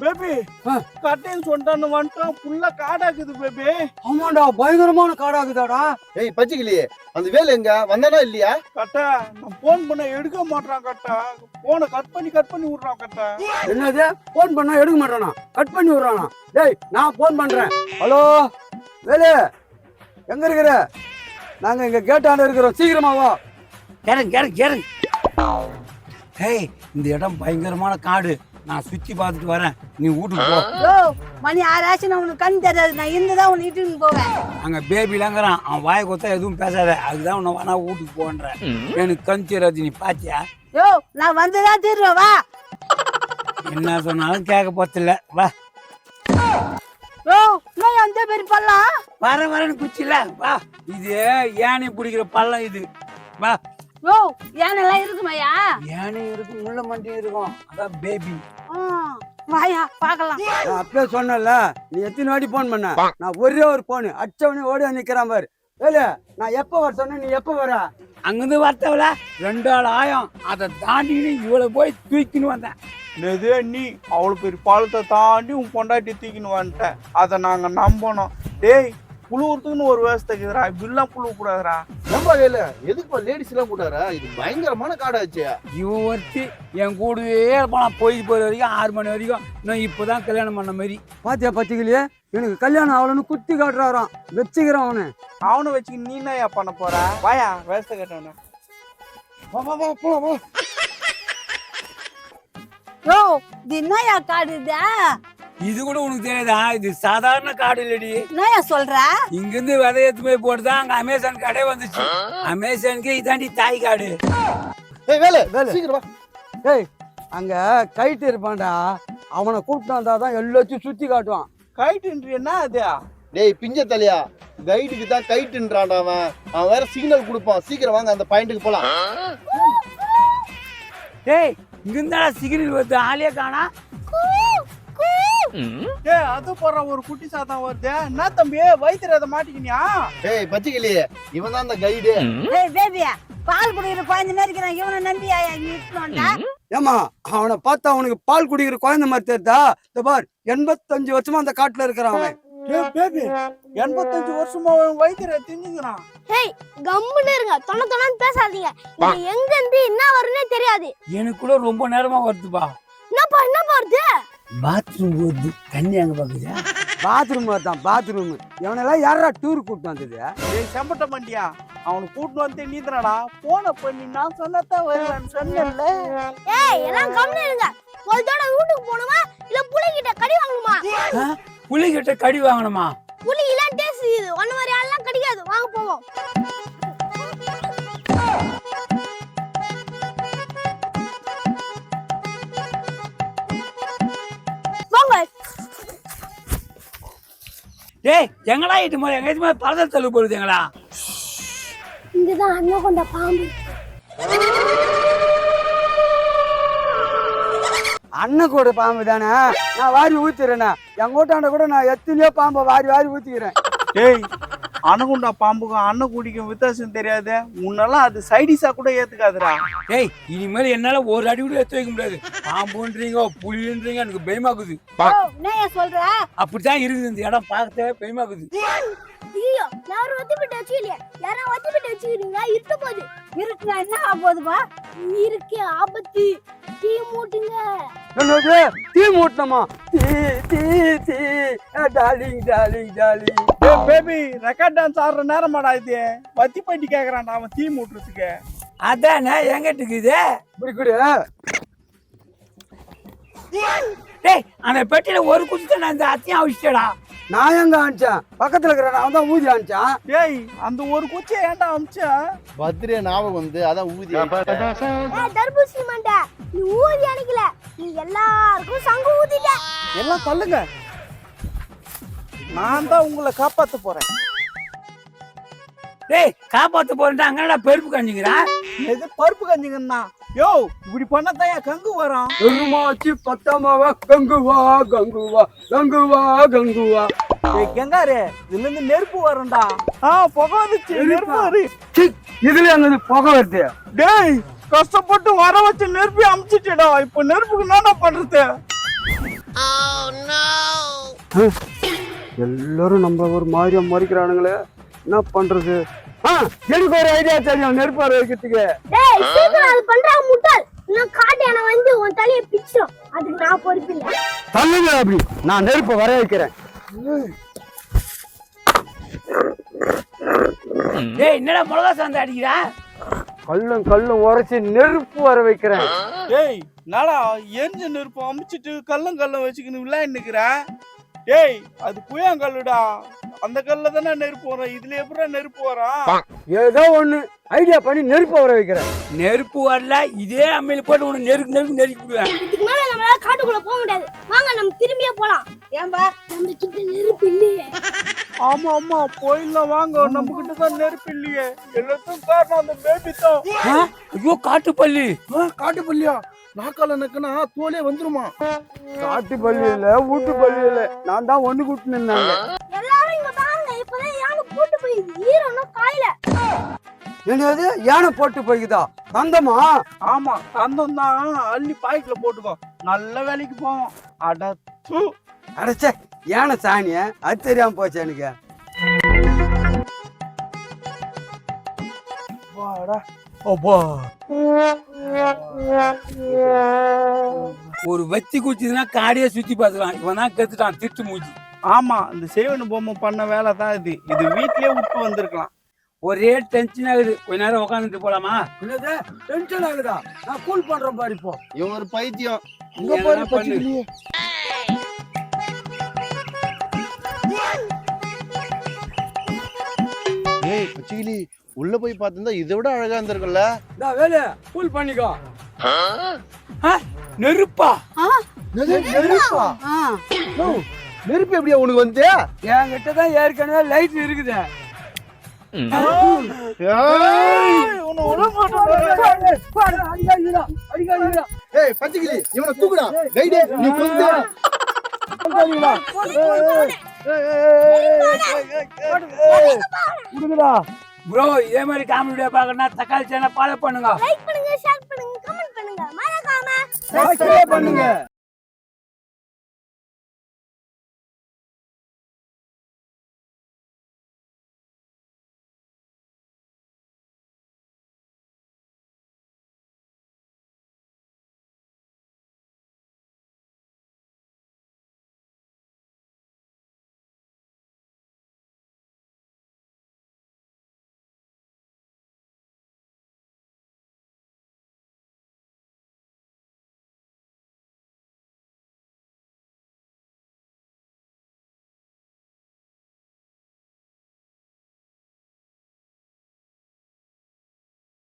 Baby ஆ. கட்டையும் சொன்னான்னு வந்துட்டான் ஃபுல்லா காடாக்குது பேபி ஆமாண்டா பயங்கரமான காடாகுதாடா ஏய் பச்சிக்கலையே. அந்த வேலை எங்க? வந்தானா இல்லையா? கட்டா நான் போன் பண்ண எடுக்க மாட்டான் கட்டா. போனை கட் பண்ணி கட் பண்ணி விடுறான் கட்டா. என்னது? போன் பண்ணா எடுக்க மாட்டானா? கட் பண்ணி விடுறானா? டேய் நான் போன் பண்றேன். ஹலோ? வேலு எங்க இருக்கிற? நாங்க இங்க கேட்டாண்ட இருக்கிறோம். சீக்கிரமா வா. கேரங்க கேரங்க கேரங்க ஹேய் இந்த இடம் பயங்கரமான காடு. நான் சுத்தி பார்த்துட்டு வரேன். நீ வீட்டுக்கு போ. யோ மணி ஆறாச்சும் உனக்கு கண் தெரியாது. நான் இருந்துதான் உன்னை இட்டுன்னு போவேன். அங்க பேபிலாங்கிறான். அவன் வாயை கொத்தா எதுவும் பேசாத. அதுதான் உன்னை வேணா வீட்டுக்கு போன்றேன். எனக்கு கண் தெரியாது. நீ பாத்தியா? யோ நான் வந்துதான் தீருவேன். வா. என்ன சொன்னாலும் கேட்க போத்தில்ல வா. யோ நான் எந்த பேர் பண்ணலாம் வர வரன்னு குச்சில வா. இது யானை பிடிக்கிற பள்ளம் இது? வா. யோ ஏனெல்லாம் இருக்குமாயா யானை இருக்கும் முள்ள மண்டி இருக்கும். அதான் பேபி ஆ, வாயா பார்க்கலாம். நான் அப்பயே சொன்னேன்ல நீ எத்தனை வாட்டி போன் பண்ண? நான் ஒரே ஒரு போன் அடிச்சவனே ஓடி நிக்கிறான் பாரு. ஏலே நான் எப்ப வர சொன்னேன் நீ எப்ப வர? அங்கிருந்து வரத்தவல ரெண்டு ஆள் ஆயம். அதை தாண்டின்னு இவ்வளவு போய் தூக்கின்னு வந்தேன். நெதே நீ அவ்வளவு பெரிய பாலத்தை தாண்டி உன் பொண்டாட்டி தூக்கின்னு வந்துட்ட? அதை நாங்க நம்பணும். டேய் புழுவுறதுக்குன்னு ஒரு விவசாய இருக்குதுடா இப்படிலாம் புழுவ கூடாதுடா நம்ம வேலை எதுக்குப்பா லேடிஸ் எல்லாம் கூட்டாரா இது பயங்கரமான காடாச்சு இவன் ஒருத்தி என் கூடவே இருப்பான். போய் போகிற வரைக்கும் ஆறு மணி வரைக்கும். நான் இப்போதான் கல்யாணம் பண்ண மாதிரி. பாத்தியா பத்திக்கலையே எனக்கு கல்யாணம் ஆகலன்னு குத்தி காட்டுறாராம். வச்சுக்கிறான் அவனு. அவனை வச்சு நீ என்னயா பண்ண போற? வாயா விவசாய கேட்டவன. வா வா வா போலாம் வா. யோ இது என்னயா காடு இது? இது கூட உனக்கு தெரியாதா? இது சாதாரண காடு இல்லடி. என்னயா சொல்ற? இங்கிருந்து விதை எடுத்து போய் போட்டுதான் அங்க அமேசான் கடை வந்துச்சு. அமேசானுக்கு இதாண்டி தாய் காடு. ஏய் வேலை வேலை. சீக்கிரம் வா. ஏய் அங்க கைட்டு இருப்பான்டா. அவனை கூப்பிட்டு வந்தாதான் எல்லாத்தையும் சுத்தி காட்டுவான். கைட்டுன்றி என்ன அது? டேய் பிஞ்ச தலையா? கைடுக்கு தான் கைட்டுன்றான்டா அவன். அவன் வேற சிக்னல் கொடுப்பான். சீக்கிரம் வாங்க அந்த பாயிண்ட்டுக்கு போலாம். டேய் இங்கிருந்தா சிகிரில் வருது. ஆளே காணா. ஏய் அது போற ஒரு குட்டி சாத்தம் வருது. என்ன தம்பி? வயிற்றுல அதை மாட்டிக்கினியா? டேய் பச்சிக்கலையே. இவன் தான் அந்த கைடு ஏய் பேபியா பால் குடிக்கிற குழந்தை மாதிரி இருக்கிறான். இவனை நம்பி இட்டுனோண்டா ஏமா அவனை பார்த்தா அவனுக்கு பால் குடிக்கிற குழந்தை மாதிரி தெரியுதா? இந்த பார் எண்பத்தஞ்சு வருஷமா அந்த காட்டுல இருக்கிறான் அவன். ஏய் பேபி எண்பத்தஞ்சு வருஷமா அவன் வயிற்றுல திங்குறான் ஹேய் கம்முன்னு இருங்க. தொண தொணன்னு பேசாதீங்க. இது எங்க இருந்து என்ன வரும்னே தெரியாது. எனக்கு கூட ரொம்ப நேரமா வருதுப்பா. என்னப்பா என்னப்பா வருது? பாத்ரூம் வருது தண்ணி அங்க பாக்குது? பாத்ரூம் வருதான் பாத்ரூம் இவனெல்லாம் யாரா டூர் கூப்பிட்டு வந்தது? ஏய் செம்பட்ட மண்டியா? அவனை கூட்டின்னு வந்து நீந்தனடா போன பண்ணி நான் சொன்னதான் வருவேன் சொன்னேன்ல. ஏய் எல்லாம் கம்முன்னு இருங்க. தடவை வீட்டுக்கு போகணுமா? இல்ல புலிகிட்ட கடி வாங்கணுமா? புள்ளிக்கிட்ட கடி வாங்கணுமா? புலி எல்லாம் டேஸ்ட் இது ஒன்னு மாதிரி ஆள்லாம் கடிக்காது. வாங்க போவோம். டேய் எங்கடா இட்டு மாதிரி? எங்கேயுமே பறந்த தள்ளு போடுது எங்கடா? இங்கதான் அண்ணன் கொண்ட பாம்பு. அண்ணன் கூட பாம்பு தானே? நான் வாரி ஊத்திடுறேண்ணா என் கூட்டாண்ட கூட நான் எத்தனையோ பாம்பை வாரி வாரி ஊத்திக்கிறேன். ஏய் அணுகுண்டா பாம்புக்கும் அண்ணன் குடிக்கும் வித்தியாசம் தெரியாது. முன்னெல்லாம் அது சைடிஸா கூட ஏத்துக்காதுடா. டேய் இனிமேல் என்னால ஒரு அடி கூட எடுத்து வைக்க முடியாது. பாம்புன்றீங்க புலின்றீங்க எனக்கு பயமாக்குது சொல்ற? அப்படித்தான் இருக்குது இந்த இடம் பார்க்கவே பயமாக்குது யாரும் வத்தி போட்டு வச்சுக்கலையே. யாரும் வத்தி போட்டு வச்சுக்கிறீங்க? இருட்டு போகுது. இருக்குனா என்ன ஆக போகுதுப்பா? இருக்கு ஆபத்து. தீ மூட்டுங்க. என்னது? தீ மூட்டணுமா? தீ தீ தீ. Darling darling darling. Baby record dance ஆடுற நேரமாடா இது. பத்தி பட்டி கேக்குறான்டா அவன் தீ மூட்டுறதுக்கு. அதானே எங்கிட்ட இருக்குது? இப்படி கூட. டேய் அந்த பெட்டியில ஒரு குச்சி நான் இந்த அத்தையும் அவிச்சிட்டடா நான் எங்க அனுப்பிச்சேன்? பக்கத்துல இருக்கிற அவன் தான் ஊதி அனுப்பிச்சான். ஏய் அந்த ஒரு குச்சியை ஏன்டா அமிச்சா பத்ரே ஞாபகம் வந்து அதான் ஊதி தர்பூசணி மண்டை. நீ ஊதி அணைக்கல நீ எல்லாருக்கும் சங்கு ஊதிட்ட. எல்லாம் தள்ளுங்க. நான் தான் உங்களை காப்பாத்த போறேன். டேய் காப்பாத்து போறேன் அங்கடா பெருப்பு கஞ்சிக்கிறேன் எது பருப்பு கஞ்சிங்கண்ணா? யோ இப்படி பண்ணதான் கங்கு வரும் பெருமாச்சி பத்தமாவா கங்குவா கங்குவா கங்குவா கங்குவா. கங்காரு இதுல இருந்து நெருப்பு வரும்டா. ஆ புகை வந்துச்சு நெருப்பு? வரு. இதுல அங்க புகை வருது? டேய் கஷ்டப்பட்டு வர வச்சு நெருப்பி அமிச்சிட்டடா. இப்போ நெருப்புக்கு என்னடா பண்றது? எல்லாரும் நம்ம ஒரு மாதிரியா மறிக்கிறானுங்களே. என்ன பண்றது? எனக்கு ஒரு ஐடியா தெரியும்? நெருப்பாரு வைக்கிறதுக்கு. டேய் சீக்கிரம் அது பண்றா முட்டாள். இன்னும் காட்டு யானை வந்து உன் தலையை அதுக்கு நான் பொறுப்பில்லை தள்ளுங்க அப்படி. நான் நெருப்பை வர வைக்கிறேன். டேய் என்னடா மிளகா சாந்து அடிக்கிறா? கல்லும் கல்லும் உரைச்சி நெருப்பு வர வைக்கிறேன். டேய் என்னடா எரிஞ்ச நெருப்பு அமிச்சிட்டு கல்லும் கல்லும் வச்சுக்கின்னு விளையாண்டுக்கிற டேய் அது புயங்கல்லுடா. அந்த கல்ல தானே நெருப்பு வரும்? இதுல எப்படா நெருப்பு வரும்? ஏதோ ஒண்ணு ஐடியா பண்ணி நெருப்பை வர வைக்கிறேன். நெருப்பு வரல இதே அம்மையில போட்டு உனக்கு நெருக்கு நெருக்கு நெருக்கி விடுவேன். இதுக்கு மேல நம்மளால காட்டுக்குள்ள போக முடியாது. வாங்க நம்ம திரும்பியே போலாம். ஏன்பா நம்ம கிட்ட நெருப்பு இல்லையே. ஆமா ஆமா போயிடலாம் வாங்க. நம்ம கிட்ட தான் நெருப்பு இல்லையே. எல்லாத்துக்கும் காரணம் அந்த பேபி தான்? ஐயோ காட்டுப்பள்ளி. காட்டுப்பள்ளியா? நாக்கால நக்குனா தோலே வந்துருமா? காட்டு பள்ளி இல்ல வீட்டு பள்ளி இல்ல நான் தான் ஒண்ணு கூட்டு நின்னாங்க எல்லாரும் இங்க பாருங்க இப்பதான் யானை போட்டு போயிடுது ஈரம்னா காயில. என்னது? யானை போட்டு போய்க்குதா? தந்தமா? ஆமா தந்தம் தான். அள்ளி பாய்க்குல போட்டுக்கோ. நல்ல வேலைக்கு போவோம் அட தூ. அடைச்சே யானை சாணிய? அது தெரியாம போச்சு எனக்கு. வாடா. ஒரு வெத்தி குச்சிதுன்னா காடியே சுத்தி பார்த்துக்கலாம். இவன் தான் கத்துட்டான் திட்டு மூச்சு ஆமா இந்த சேவன் பொம்மை பண்ண வேலை தான் இது. இது வீட்லயே விட்டு வந்திருக்கலாம். ஒரே டென்ஷன் ஆகுது கொஞ்ச நேரம் உட்காந்துட்டு போலாமா? என்னது? டென்ஷன் ஆகுதா நான் கூல் பண்றேன் பாரு இப்போ. இவன் ஒரு பைத்தியம். இங்க பாரு பண்ணு. ஏய் பச்சைக்கிளி உள்ள போய் பார்த்திருந்தா இதை விட அழகா இருந்திருக்கும்ல? இந்த வேலை கூல் பண்ணிக்கோ. ஆ? நெருப்பா. நெருப்பா. ஓ, நெருப்பு எப்படியா உனக்கு வந்து? என்கிட்ட தான் ஏற்கனவே லைட் இருக்குது. ஏய். பச்சைக்கிளி இவனை தூக்குடா. கைடே நீ கொண்டு ப்ரோ இதே மாதிரி காமெடி வீடியோ பார்க்கணும்னா தக்காளி சேனல் ஃபாலோ பண்ணுங்க. லைக் பண்ணுங்க ஷேர் பண்ணுங்க கமெண்ட் பண்ணுங்க. மறக்காம. பண்ணுங்க.